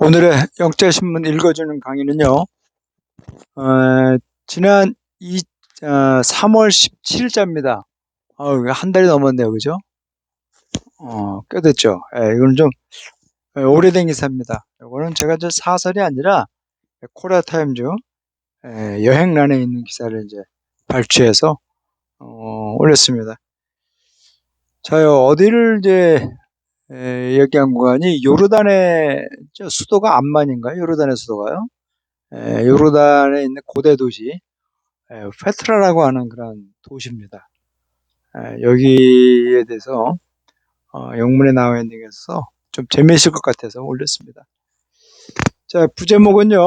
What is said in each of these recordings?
오늘의 영자신문 읽어주는 강의는요, 어, 지난 이, 어, 3월 17일자입니다. 어, 한 달이 넘었네요. 그죠? 어, 꽤 됐죠. 예, 이거는 좀 예, 오래된 기사입니다. 이거는 제가 저 사설이 아니라 코리아 타임즈 예, 여행란에 있는 기사를 이제 발췌해서 어, 올렸습니다. 자요, 어디를 이제 에, 얘기한 구간이 요르단의 저 수도가 암만인가요? 요르단의 수도가요? 에, 요르단에 있는 고대 도시 에, 페트라라고 하는 그런 도시입니다. 에, 여기에 대해서 어, 영문에 나와 있는 게서 좀 재미있을 것 같아서 올렸습니다. 자 부제목은요,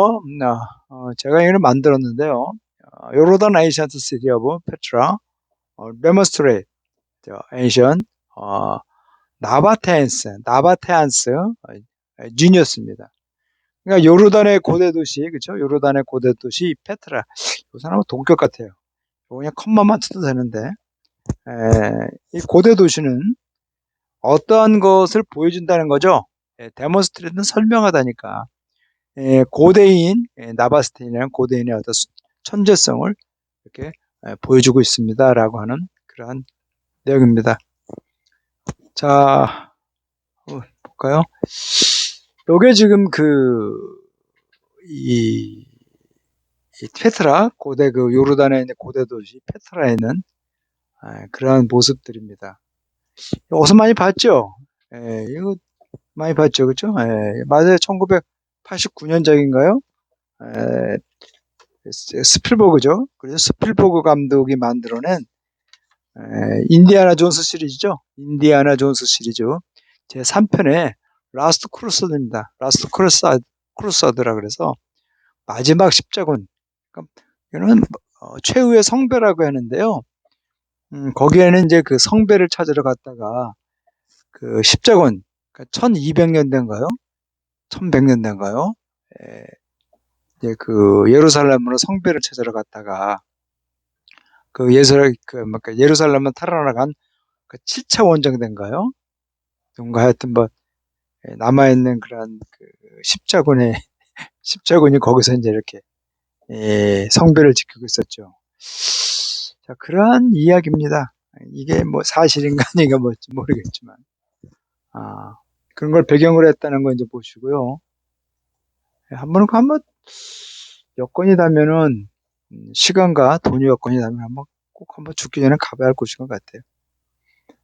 아, 어, 제가 이걸 만들었는데요. 어, 요르단 에이션트 시티 오브 페트라 레머스트레이트 에이션 나바테안스, 나바테안스 주니어스입니다. 그러니까 요르단의 고대 도시, 그렇죠? 요르단의 고대 도시 페트라. 이 사람은 동격 같아요. 그냥 컴마만 쳐도 되는데 에, 이 고대 도시는 어떠한 것을 보여준다는 거죠. 에, 데모스트레이트는 설명하다니까. 에, 고대인 에, 나바스테인이라는 고대인의 어떤 천재성을 이렇게 에, 보여주고 있습니다라고 하는 그러한 내용입니다. 자, 볼까요? 요게 지금 그, 이, 이 페트라, 고대 그 요르단에 있는 고대 도시 페트라에 있는 아, 그러한 모습들입니다. 어디서 많이 봤죠? 예, 이거 많이 봤죠, 그죠? 예, 맞아요. 1989년작인가요? 예, 스필버그죠. 그래서 스필버그 감독이 만들어낸 에, 인디아나 존스 시리즈죠. 인디아나 존스 시리즈 제 3편의 라스트 크루서드입니다. 라스트 크루서, 크루서드라 그래서 마지막 십자군. 이거는 어, 최후의 성배라고 하는데요. 음, 거기에는 이제 그 성배를 찾으러 갔다가 그 십자군, 그러니까 1200년대인가요? 1100년대인가요? 에, 이제 그 예루살렘으로 성배를 찾으러 갔다가 그 예설 그그 예루살렘은 탈환나간 그 7차 원정대인가요? 뭔가 하여튼 뭐 예, 남아 있는 그런 그 십자군의 십자군이 거기서 이제 이렇게 예, 성배를 지키고 있었죠. 자 그러한 이야기입니다. 이게 뭐 사실인가 아닌가 뭘지 모르겠지만 아 그런 걸 배경으로 했다는 거 이제 보시고요. 예, 한번 한번 여건이다면은 음, 시간과 돈이 여건이 나면 한번 꼭 한번 죽기 전에 가봐야 할 곳인 것 같아요.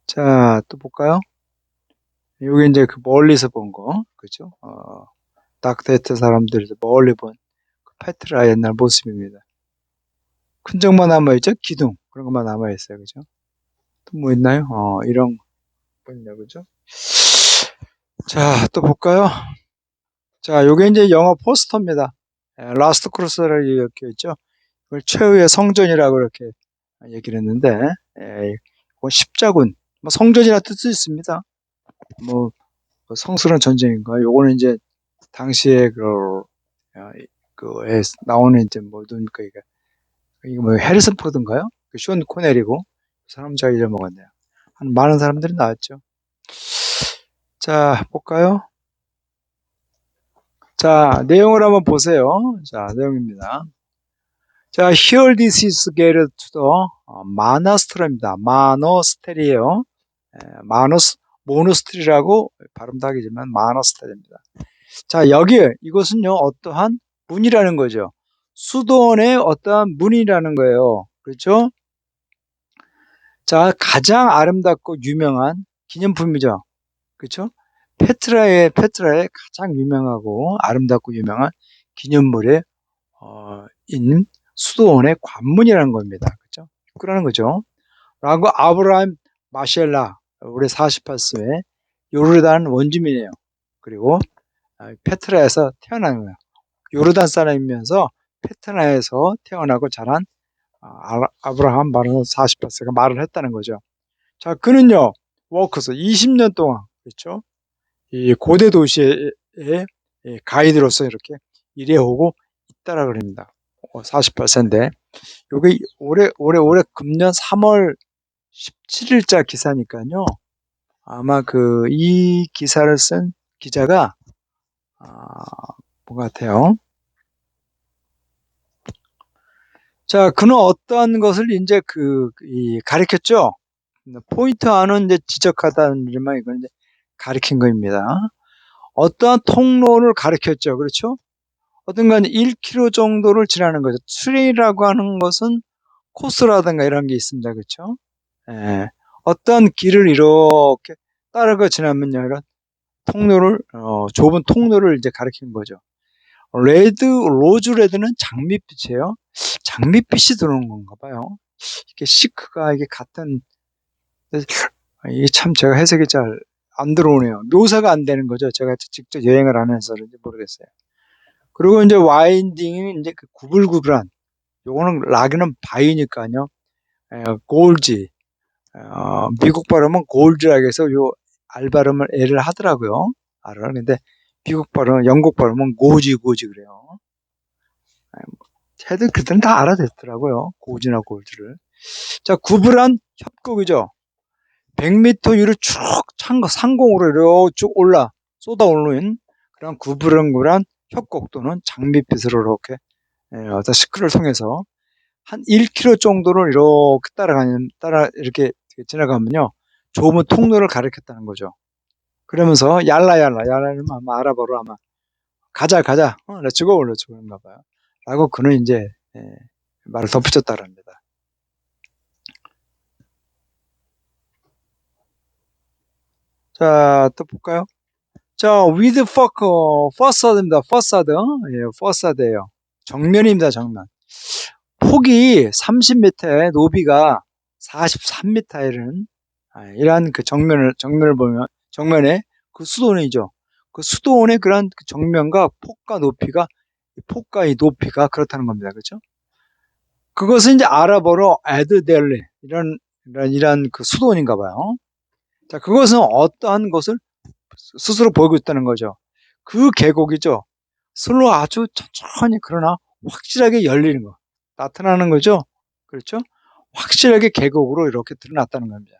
자, 또 볼까요? 여기 이제 그 멀리서 본 거, 그죠? 어, 닥터헤트 사람들이 멀리 본 그 페트라 옛날 모습입니다. 큰 점만 남아있죠? 기둥. 그런 것만 남아있어요. 그죠? 또 뭐 있나요? 어, 이런 거 있냐, 그죠? 자, 또 볼까요? 자, 요게 이제 영어 포스터입니다. 라스트 크로스라고 이렇게 있죠? 그걸 최후의 성전이라고 이렇게 얘기를 했는데, 에, 십자군, 뭐 성전이라 뜻도 있습니다. 뭐, 뭐 성스러운 전쟁인가? 요거는 이제 당시에 그, 어, 그, 에 나오는 이제 뭐, 누굽니까, 이게. 이거 뭐, 해리슨 포드인가요? 그쇼 코넬이고, 그 사람 제가 잊어먹었네요. 한 많은 사람들이 나왔죠. 자, 볼까요? 자, 내용을 한번 보세요. 자, 내용입니다. 자, here this is gated to the 마나스트라입니다. 마노스테리에요. 마노스, 모노스트리라고 발음도 하겠지만 마노스테리입니다. 자, 여기 이것은요, 어떠한 문이라는 거죠. 수도원의 어떠한 문이라는 거예요. 그렇죠? 자, 가장 아름답고 유명한 기념품이죠. 그렇죠? 페트라의 페트라의 가장 유명하고 아름답고 유명한 기념물에 어, 있는 수도원의 관문이라는 겁니다. 그죠? 그러는 거죠. 라고 아브라함 마셸라 올해 48세 요르단 원주민이에요. 그리고 아, 페트라에서 태어난 거예요. 요르단 사람이면서 페트라에서 태어나고 자란 아, 아브라함 말은 48세가 말을 했다는 거죠. 자, 그는요, 워커스 20년 동안, 그렇죠? 이 고대 도시의 가이드로서 이렇게 일해오고 있다라 그럽니다. 48세인데 요게 올해 올해 올해 금년 3월 17일자 기사니까요. 아마 그 이 기사를 쓴 기자가 본것 같아요. 자, 그는 어떠한 것을 이제 그, 이, 가르쳤죠? 포인트 안은 이제 지적하다는 말만 이건 이제 가르친 겁니다. 어떠한 통로를 가르쳤죠. 그렇죠? 어떤 간 1km 정도를 지나는 거죠. 트레이라고 하는 것은 코스라든가 이런 게 있습니다. 그렇죠? 예. 어떤 길을 이렇게 따르고 지나면요. 이런 통로를, 어, 좁은 통로를 이제 가리키는 거죠. 레드, 로즈 레드는 장밋빛이에요. 장밋빛이 들어오는 건가 봐요. 이게 시크가 이게 같은, 이게 참 제가 해석이 잘 안 들어오네요. 묘사가 안 되는 거죠. 제가 직접 여행을 안 해서인지 모르겠어요. 그리고 이제 와인딩이 이제 그 구불구불한, 요거는 락은 바이니까요. 골지, 어, 미국 발음은 해서 요 알 발음을 애를 하더라고요. 알아. 근데 미국 발음, 영국 발음은 고지, 고지 그래요. 애들 그들은 다 알아듣더라고요. 고지나 골드를. 자, 구불한 협곡이죠. 100m 위로 쭉 창거 상공으로 이렇게 쭉 올라 쏟아오르는 그런 구불한구란 협곡 또는 장밋빛으로 이렇게 예, 어떤 시크를 통해서 한 1km 정도를 이렇게 따라가는 따라 이렇게 지나가면요 좁은 통로를 가리켰다는 거죠. 그러면서 얄라 얄라 얄라는 아마 아랍어로 아마 가자 가자 어, 렛츠고 렛츠고인가 봐요. 라고 그는 이제 예, 말을 덧붙였다랍니다. 자, 또 볼까요? 자, with fuck, facades facade. 예, facade예요. 정면입니다, 정면. 폭이 30m에 노비가 43m에 이른 아, 이러한 그 정면을 정면을 보면 정면에 그 수도원이죠. 그 수도원의 그런 그 정면과 폭과 높이가 폭과 이 높이가 그렇다는 겁니다. 그렇죠? 그것은 이제 아랍어로 에드델리 이런 이런 이런 그 수도원인가 봐요. 자, 그것은 어떠한 것을 스스로 보이고 있다는 거죠. 그 계곡이죠. 슬로 아주 천천히 그러나 확실하게 열리는 거 나타나는 거죠. 그렇죠? 확실하게 계곡으로 이렇게 드러났다는 겁니다.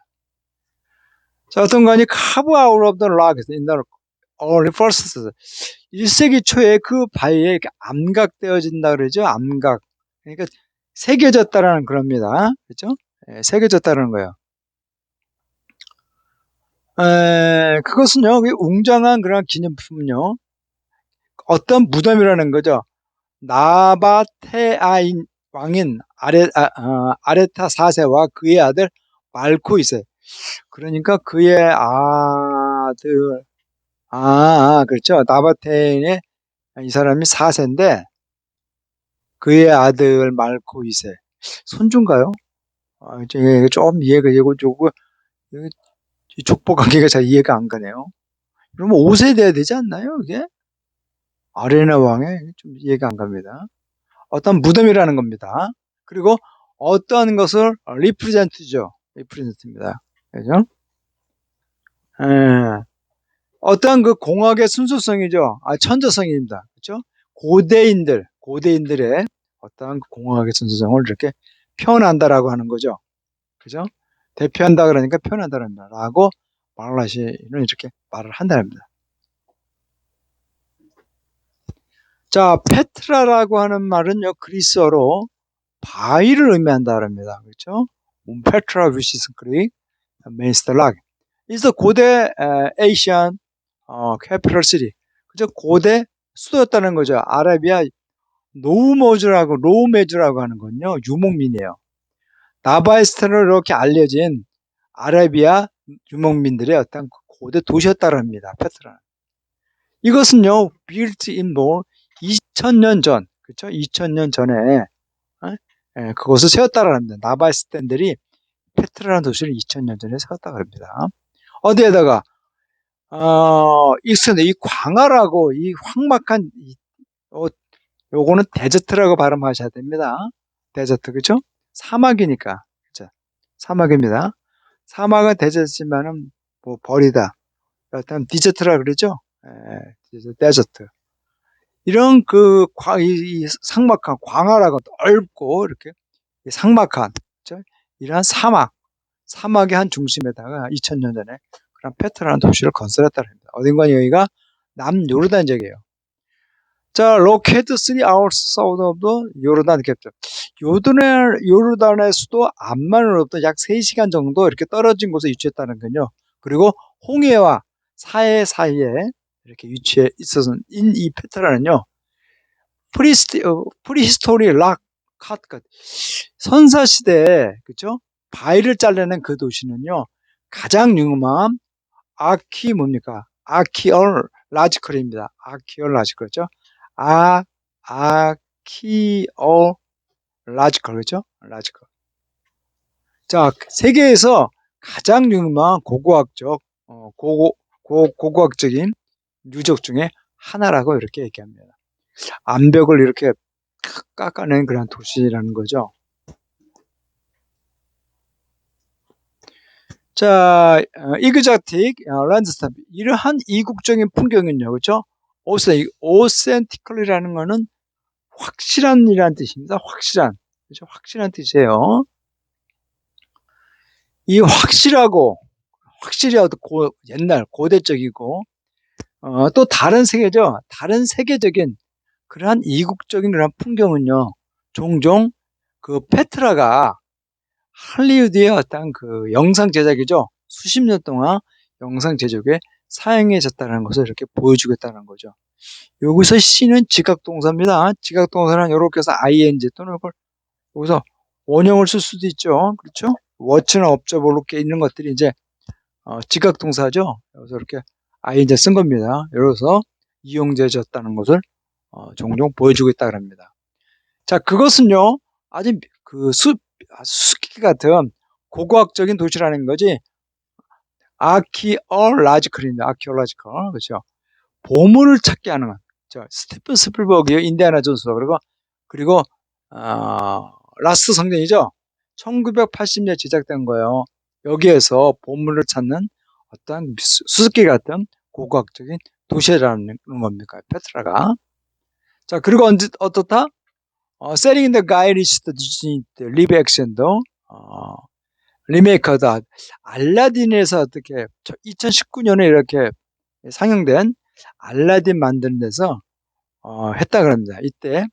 자, 어떤 carve out of the rock in the early first 1세기 초에 그 바위에 암각되어진다 그러죠. 암각. 그러니까 새겨졌다라는 그럽니다. 그렇죠? 예, 새겨졌다는 거예요. 에, 그것은요, 웅장한 그런 기념품은요, 어떤 무덤이라는 거죠. 나바테아인 왕인 아레, 아, 어, 아레타 4세와 그의 아들 말코이세. 그러니까 그의 아들, 아, 아 그렇죠. 나바테인의 이 사람이 4세인데, 그의 아들 말코이세. 손주인가요? 아, 좀 이해가 되고, 조금, 족보 관계가 잘 이해가 안 가네요. 그러면 5세 돼야 되지 않나요, 이게? 아레나 왕의 좀 이해가 안 갑니다. 어떤 무덤이라는 겁니다. 그리고 어떠한 것을 리프레젠트죠. 리프레젠트입니다. 그죠? 예. 어떠한 그 공학의 순수성이죠. 아, 천재성입니다. 그죠? 고대인들, 고대인들의 어떠한 그 공학의 순수성을 이렇게 표현한다라고 하는 거죠. 그죠? 대표한다 그러니까 표현한다는 라고 말을 하시는 이렇게 말을 한다입니다. 자, 페트라라고 하는 말은요, 그리스어로 바위를 의미한다 그럽니다. 그렇죠? 위시스 그릭 메인스터락 is 고대 에이시안 어, 캐피털 시리. 그죠? 고대 수도였다는 거죠. 아라비아 노우모즈라고 로우메즈라고 하는 건요, 유목민이에요. 나바에스트로 이렇게 알려진 아라비아 유목민들의 어떤 고대 도시였다고 합니다. 페트라는. 이것은요, built in more 2000년 전, 그렇죠? 2000년 전에 어? 예, 그것을 세웠다고 합니다. 나바에스텐들이 페트라는 도시를 2000년 전에 세웠다고 합니다. 어디에다가 어, 이 광활하고 이 황막한 이, 어, 요거는 데저트라고 발음하셔야 됩니다. 데저트, 그죠? 사막이니까. 그죠? 사막입니다. 사막은 데저트지만은 뭐 버리다. 일단 디저트라 그러죠? 예, 데저트. 이런 그 이, 상막한 광활하고 넓고 이렇게 상막한 그렇죠? 이러한 사막, 사막의 한 중심에다가 2000년 전에 그런 페트라는 도시를 건설했다는 겁니다. 어딘가 여기가 남 요르단 지역이에요. 자, located three hours south 요르단 캡처. 요르단, 요르단의 수도 암만으로부터 약 3시간 정도 이렇게 떨어진 곳에 위치했다는 거요. 그리고 홍해와 사해 사이에 이렇게 위치해 있어서 이 페트라는요. 프리스티, 어, 프리히스토리 락 카트 선사 시대에 그죠? 바위를 잘라낸 그 도시는요. 가장 유명한 아키 뭡니까? 아키얼 라지컬입니다. 아키얼 라지컬죠. 아 아키얼 라지컬 그죠? 라지컬. 자 세계에서 가장 유명한 고고학적 어, 고고 고, 고고학적인 유적 중에 하나라고 이렇게 얘기합니다. 암벽을 이렇게 깎아낸 그런 도시라는 거죠. 자, 이그자틱 랜드스탑 이러한 이국적인 풍경은요, 그렇죠? 오센티컬이라는 거는 확실한이라는 뜻입니다. 확실한, 그렇죠? 확실한 뜻이에요. 이 확실하고 확실히 고, 옛날 고대적이고 어, 또 다른 세계죠. 다른 세계적인 그러한 이국적인 그런 풍경은요. 종종 그 페트라가 할리우드의 어떤 그 영상 제작이죠. 수십 년 동안 영상 제작에 사용해졌다는 것을 이렇게 보여주겠다는 거죠. 여기서 C는 지각동사입니다. 지각동사는 이렇게 해서 ing 또는 이걸 여기서 원형을 쓸 수도 있죠. 그렇죠? 워치나 업저버 이렇게 있는 것들이 이제 어, 지각동사죠. 여기서 이렇게 ing 쓴 겁니다. 여기서 이용되어졌다는 것을 어, 종종 보여주고 있다 그럽니다. 자, 그것은요, 아주 그 수, 수수께끼 같은 고고학적인 도시라는 거지, 아키얼라지컬입니다. 아키얼라지컬. 그렇죠. 보물을 찾게 하는 것. 저 스티븐 스필버그요, 인디아나 존스. 그리고, 그리고, 어, 라스트 성전이죠. 1980년 제작된 거예요. 여기에서 보물을 찾는 어떤 수수께끼 같은 고고학적인 도시라는 겁니까, 페트라가. 자, 그리고 언제, 어떻다? 어, Selling the Guy Reached the 리브 액션도, 어, 리메이커다. 알라딘에서 어떻게, 2019년에 이렇게 상영된 알라딘 만드는 데서, 어, 했다 그럽니다. 이때,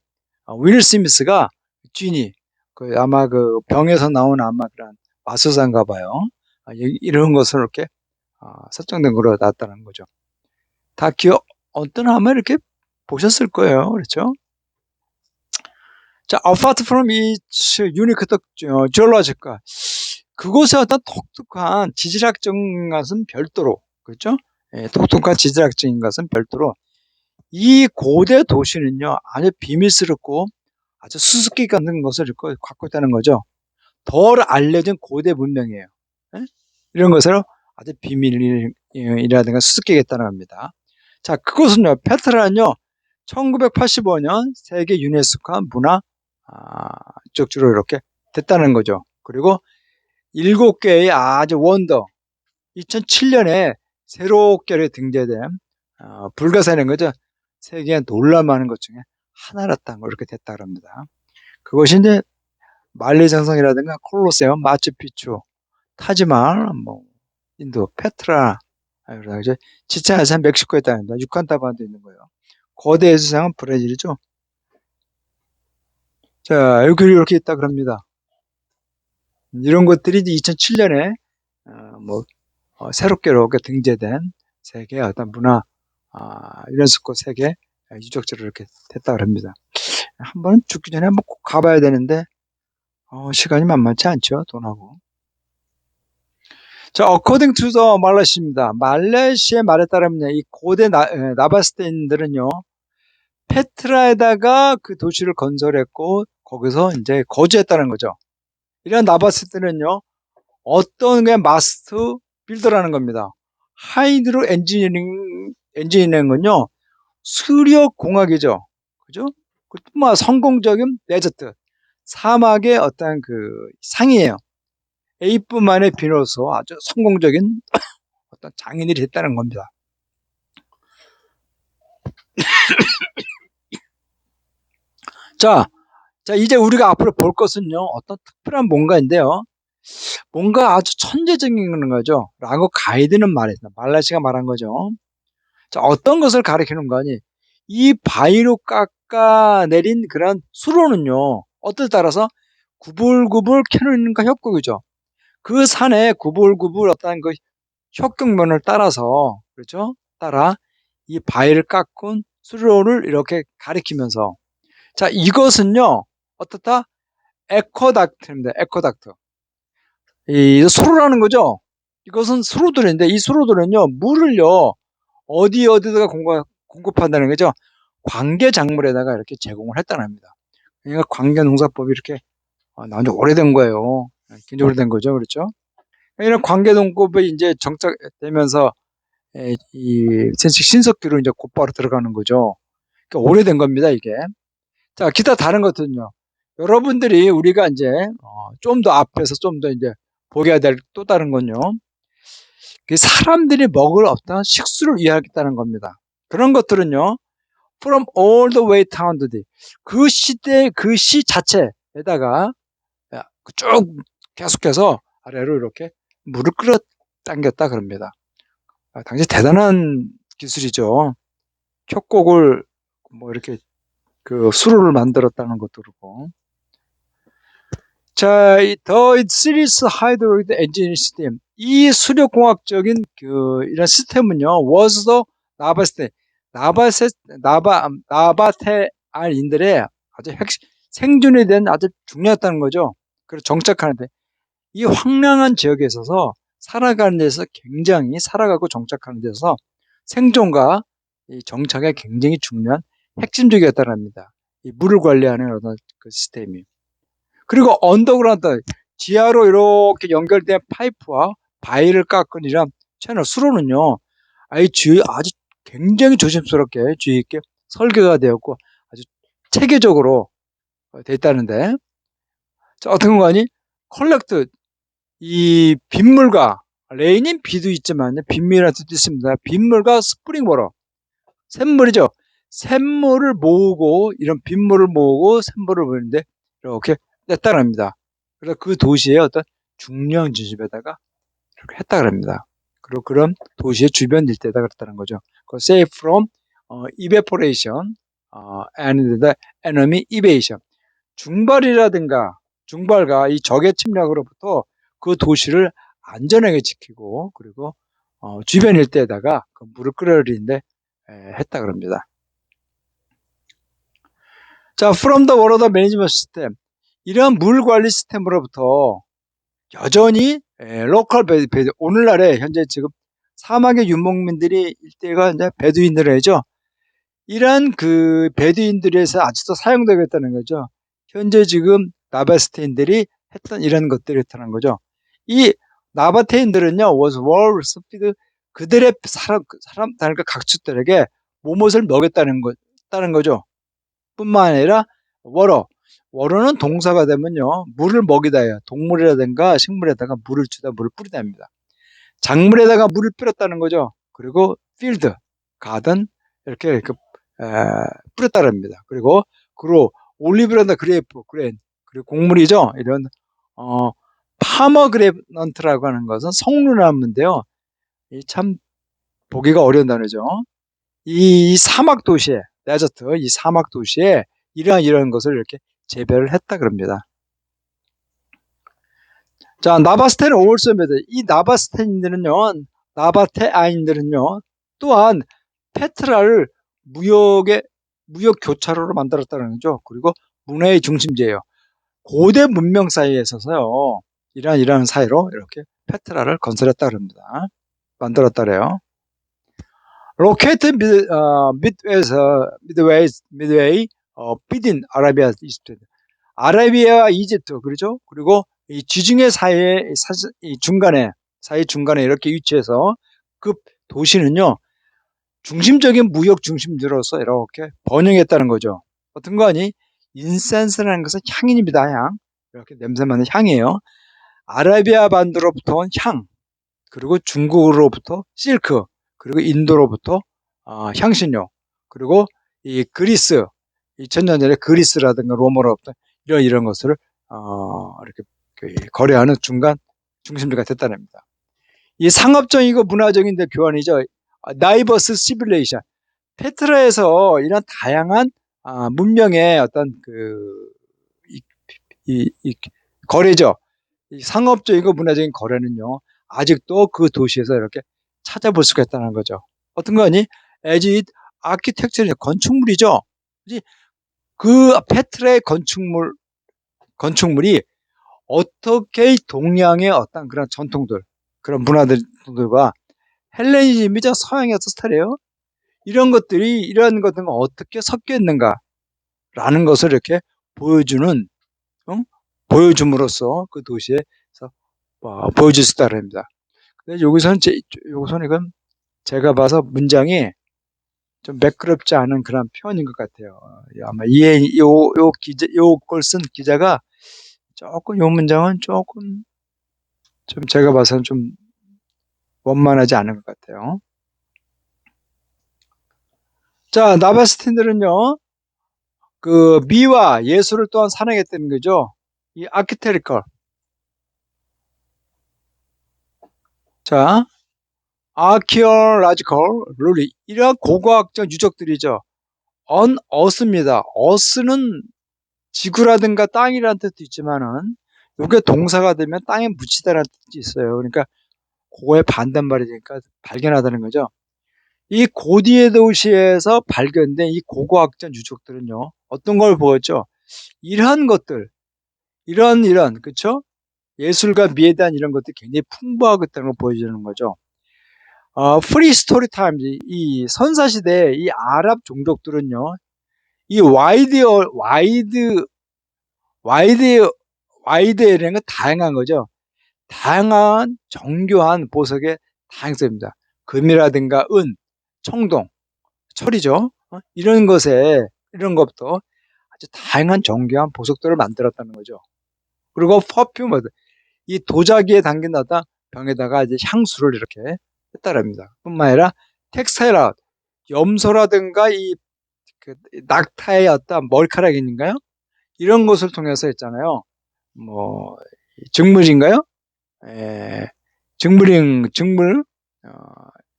어, 윌 스미스가 쥐니, 그 아마 그 병에서 나온 아마 그런 마술사인가 봐요. 아, 이런 것을 이렇게, 어, 설정된 거로 나왔다는 거죠. 다 기억, 어떤 아마 이렇게 보셨을 거예요. 그렇죠? 자, apart from its unique geological. 그곳의 어떤 독특한 지질학적인 것은 별도로, 그렇죠? 예, 독특한 지질학적인 것은 별도로 이 고대 도시는요, 아주 비밀스럽고 아주 수수께끼 같은 것을 갖고 있다는 거죠. 덜 알려진 고대 문명이에요. 예? 이런 것을 아주 비밀이라든가 수수께끼겠다는 겁니다. 자, 그것은요, 페트라는요, 1985년 세계 유네스코 문화 아, 쪽주로 이렇게 됐다는 거죠. 그리고 일곱 개의 아주 원더 2007년에 새롭게 등재된 어, 불가사는 거죠. 세계에 놀랄만한 것 중에 하나였다는 거 이렇게 됐다 그럽니다. 그것이 이제 만리장성이라든가 콜로세움, 마추픽추, 타지말, 뭐 인도 페트라, 지차야산 멕시코에 있다는 유칸타반도 있는 거예요. 거대 해수상은 브라질이죠. 자, 여기 이렇게 있다 그럽니다. 이런 것들이 2007년에 어, 뭐 어, 새롭게 이렇게 등재된 세계 어떤 문화 아, 유네스코 세계 유적지로 이렇게 됐다 그럽니다. 한번 죽기 전에 한번 꼭 가봐야 되는데 어, 시간이 만만치 않죠 돈하고. 자, according to the 말레시입니다. 말레시의 말에 따르면 이 고대 나, 나바스테인들은요 페트라에다가 그 도시를 건설했고 거기서 이제 거주했다는 거죠. 이런 나바스테는요 어떤 게 마스터 빌더라는 겁니다. 하이드로 엔지니어링 엔지니어링은요 수력 공학이죠. 그죠? 그뿐만 성공적인 데저트 사막의 어떤 그 상이에요. A뿐만의 비로소 아주 성공적인 어떤 장인들이 됐다는 겁니다. 자, 자, 이제 우리가 앞으로 볼 것은요, 어떤 특별한 뭔가인데요. 뭔가 아주 천재적인 거죠. 라고 가이드는 말했다. 말라시가 말한 거죠. 자, 어떤 것을 가리키는 거니? 이 바위로 깎아내린 그런 수로는요, 어떨 따라서 구불구불 캐논과 협곡이죠. 그 산에 구불구불 어떤 그 협곡면을 따라서, 그렇죠? 따라 이 바위를 깎은 수로를 이렇게 가리키면서 자, 이것은요, 어떻다? 에코닥트입니다. 에코닥트. 이 수로라는 거죠. 이것은 수로들인데 이 수로들은요 물을요 어디 어디다가 공급, 공급한다는 거죠. 관계 작물에다가 이렇게 제공을 했다는 겁니다. 그러니까 관계 농사법이 이렇게 아, 나온 지 오래된 거예요. 굉장히 오래된 거죠, 그렇죠? 이런 관계 농법이 이제 정착되면서 이 sen식 신석기로 이제 곧바로 들어가는 거죠. 그러니까 오래된 겁니다, 이게. 자, 기타 다른 것들은요. 여러분들이 우리가 이제 어, 좀더 앞에서 좀 더 이제 보게 될 또 다른 건요. 그 사람들이 먹을 어떤 식수를 이해하겠다는 겁니다. 그런 것들은요. from all the way down to the 그 시대 그 시 자체에다가 쭉 계속해서 아래로 이렇게 물을 끌어 당겼다 그럽니다. 아, 당시 대단한 기술이죠. 협곡을 뭐 이렇게 그 수로를 만들었다는 것도 그렇고. 자, 더 시리스 하이드로이드 엔진 시스템. 이 수력공학적인 그 이런 시스템은요, was the 나바스테 나바세 나바 나바테알인들의 아주 핵 생존에 대한 아주 중요했다는 거죠. 그래서 정착하는데 이 황량한 지역에 있어서 살아가는 데서 굉장히 살아가고 정착하는 데서 생존과 정착에 굉장히 중요한 핵심적이었다는 겁니다. 이 물을 관리하는 어떤 그 시스템이. 그리고 언더그라운드, 지하로 이렇게 연결된 파이프와 바위를 깎은 이런 채널, 수로는요, 아주, 주의, 아주 굉장히 조심스럽게 주의 있게 설계가 되었고 아주 체계적으로 돼 있다는데, 자, 어떤 거니? 컬렉트, 이 빗물과, 레인인 비도 있지만, 빗물이라는 뜻도 있습니다. 빗물과 스프링워러, 샘물이죠. 샘물을 모으고 이런 빗물을 모으고 샘물을 모으는데 이렇게 냈다 합니다. 그래서 그 도시의 어떤 중령 지집에다가 이렇게 했다 그럽니다. 그리고 그런 도시의 주변 일대에다 그랬다는 거죠. 그 save from 어, evaporation 어, and the enemy evasion. 중발이라든가 중발과 이 적의 침략으로부터 그 도시를 안전하게 지키고 그리고 어, 주변 일대에다가 그 물을 끌어들이는데 했다 그럽니다. 자, from the water management system. 이러한 물 관리 시스템으로부터 여전히 로컬 베드, 베드, 오늘날에 현재 지금 사막의 유목민들이 일대가 이제 베두인들이죠. 이러한 그 베두인들에서 아직도 사용되고 있다는 거죠. 현재 지금 나바스테인들이 했던 이런 것들이 있다는 거죠. 이 나바테인들은요, was war speed 그들의 사람, 사람, 그러니까 각축들에게 모못을 먹였다는 거, 다는 거죠. 뿐만 아니라 워러. 워러는 동사가 되면요. 물을 먹이다예요. 동물이라든가 식물에다가 물을 주다 물을 뿌리다입니다. 작물에다가 물을 뿌렸다는 거죠. 그리고 필드, 가든 이렇게, 이렇게 에, 뿌렸다는 겁니다. 그리고 그로 올리브란다 그레이프, 그레인 그리고 곡물이죠. 이런 어, 파머 그레넌트라고 하는 것은 성류나무인데요. 참 보기가 어려운 단어죠. 이 사막 도시에 데저트 이 사막 도시에 이러한 이런 것을 이렇게 재배를 했다 그럽니다. 자, 나바스테는 올소메드. 이 나바스테인들은요, 나바테아인들은요, 또한 페트라를 무역의, 무역 교차로로 만들었다는 거죠. 그리고 문화의 중심지예요. 고대 문명 사이에 있어서요, 이러한, 이러한 사이로 이렇게 페트라를 건설했다 그럽니다. 만들었다 그래요. 로케이트 미드, 어, 어, 비딘 아라비아 이집트. 아라비아와 이집트, 그렇죠? 그리고 이 지중해 사이에, 이 중간에, 사이 중간에 이렇게 위치해서 그 도시는요, 중심적인 무역 중심지로서 이렇게 번영했다는 거죠. 어떤 거 아니? 인센스라는 것은 향인입니다, 향. 이렇게 냄새 맡는 향이에요. 아라비아 반도로부터 온 향, 그리고 중국으로부터 실크, 그리고 인도로부터 어, 향신료, 그리고 이 그리스, 2000년 전에 그리스라든가 로마로부터 이런 이런 것을 어, 이렇게 그 거래하는 중간 중심지가 됐다는 겁니다. 이 상업적이고 문화적인 교환이죠. 나이버스 시뮬레이션. 페트라에서 이런 다양한 아, 문명의 어떤 그, 이, 이, 이 거래죠. 이 상업적이고 문화적인 거래는요, 아직도 그 도시에서 이렇게 찾아볼 수가 있다는 거죠. 어떤 거니? 에짓 아키텍처리 건축물이죠. 그 페트라의 건축물 건축물이 어떻게 동양의 어떤 그런 전통들, 그런 문화들과 헬레니즘이죠 서양의 스타일이에요. 이런 것들이 이런 것들과 어떻게 섞여 있는가 라는 것을 이렇게 보여주는 어? 보여줌으로써 그 도시에서 어, 보여줄 수 있다는 겁니다. 근데 여기서는 제, 여기서는 이건 제가 봐서 문장이 좀 매끄럽지 않은 그런 표현인 것 같아요. 아마 이해 요, 요 기자 요걸 쓴 기자가 조금 요 문장은 조금 좀 제가 봐서는 좀 원만하지 않은 것 같아요. 자, 나바스틴들은요, 그 미와 예술을 또한 사랑했다는 거죠. 이 아키테리컬. 자, 아키얼라지컬 룰이 이러한 고고학적 유적들이죠. 언 어스입니다. 어스는 지구라든가 땅이라는 뜻도 있지만은 이게 동사가 되면 땅에 묻히다라는 뜻이 있어요. 그러니까 그거의 반대말이 니까 발견하다는 거죠. 이 고디의 도시에서 발견된 이 고고학적 유적들은요. 어떤 걸 보였죠? 이러한 것들, 이런 이런 그렇죠? 예술과 미에 대한 이런 것들이 굉장히 풍부하고 있다는 걸 보여주는 거죠. 어, 프리 스토리 타임 이 선사 시대 이 아랍 종족들은요. 이 와이드 와이드 와이드 와이드라는 건 다양한 거죠. 다양한 정교한 보석의 다양성입니다. 금이라든가 은, 청동, 철이죠. 어? 이런 것에 이런 것도 아주 다양한 정교한 보석들을 만들었다는 거죠. 그리고 퍼퓸 이 도자기에 담긴 다다 병에다가 이제 향수를 이렇게 했다랍니다. 뿐만 아니라 텍스타일 아웃, 염소라든가 이 그 낙타의 어떤 머리카락인가요? 이런 것을 통해서 했잖아요. 뭐 증물인가요? 에, 증물인 증물 어,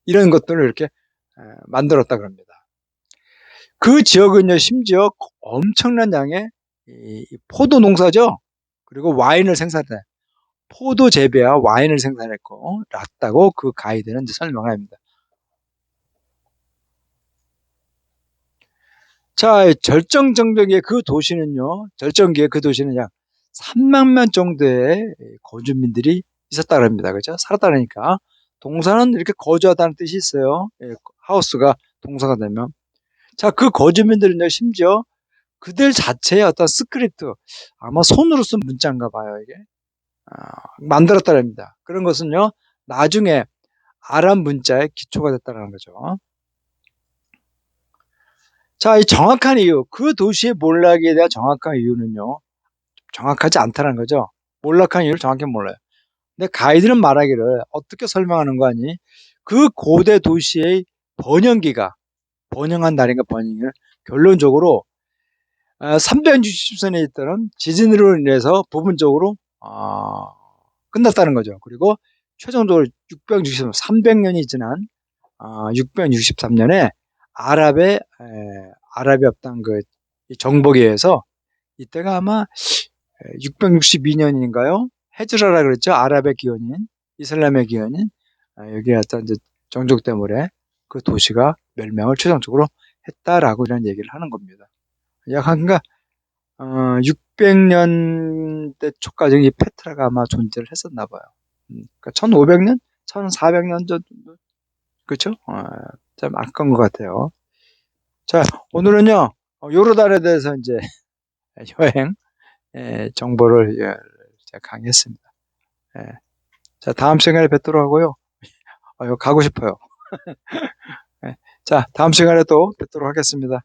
이런 것들을 이렇게 에, 만들었다 그럽니다. 그 지역은요 심지어 엄청난 양의 이, 포도 농사죠. 그리고 와인을 생산해 포도 재배와 와인을 생산했고 랐다고 그 가이드는 이제 설명을 합니다. 자, 절정 정벽의 그 도시는요, 절정기의 그 도시는 약 3만 명 정도의 거주민들이 있었다 그럽니다. 그죠? 살았다 그러니까. 동사는 이렇게 거주하다는 뜻이 있어요. 예, 하우스가 동사가 되면. 자, 그 거주민들은요, 심지어 그들 자체의 어떤 스크립트, 아마 손으로 쓴 문자인가 봐요, 이게. 아, 만들었다랍니다. 그런 것은요, 나중에 아랍 문자의 기초가 됐다는 거죠. 자, 이 정확한 이유, 그 도시의 몰락에 대한 정확한 이유는요, 정확하지 않다는 거죠. 몰락한 이유를 정확히 몰라요. 근데 가이드는 말하기를 어떻게 설명하는 거 아니? 그 고대 도시의 번영기가, 번영한 날인가 번영을 결론적으로 360선에 아, 있던 지진으로 인해서 부분적으로 어, 끝났다는 거죠. 그리고 최종적으로 663, 300년이 지난 어, 663년에 아랍의 에, 아랍의 어떤 그 정복에 의해서 이때가 아마 662년인가요? 헤즈라라 그랬죠. 아랍의 기원인, 이슬람의 기원인 아, 여기 어떤 이제 정족 때문에 그 도시가 멸망을 최종적으로 했다라고 이런 얘기를 하는 겁니다. 약 한가 어, 600년대 초까지 이 페트라가 아마 존재를 했었나 봐요. 음, 그러니까 1500년, 1400년 정도, 그렇죠? 어, 참 아까운 것 같아요. 자, 오늘은요, 어, 요르단에 대해서 이제 여행 예, 정보를 예, 제가 강의했습니다. 예. 자, 다음 시간에 뵙도록 하고요. 어, 가고 싶어요. 예. 자, 다음 시간에 또 뵙도록 하겠습니다.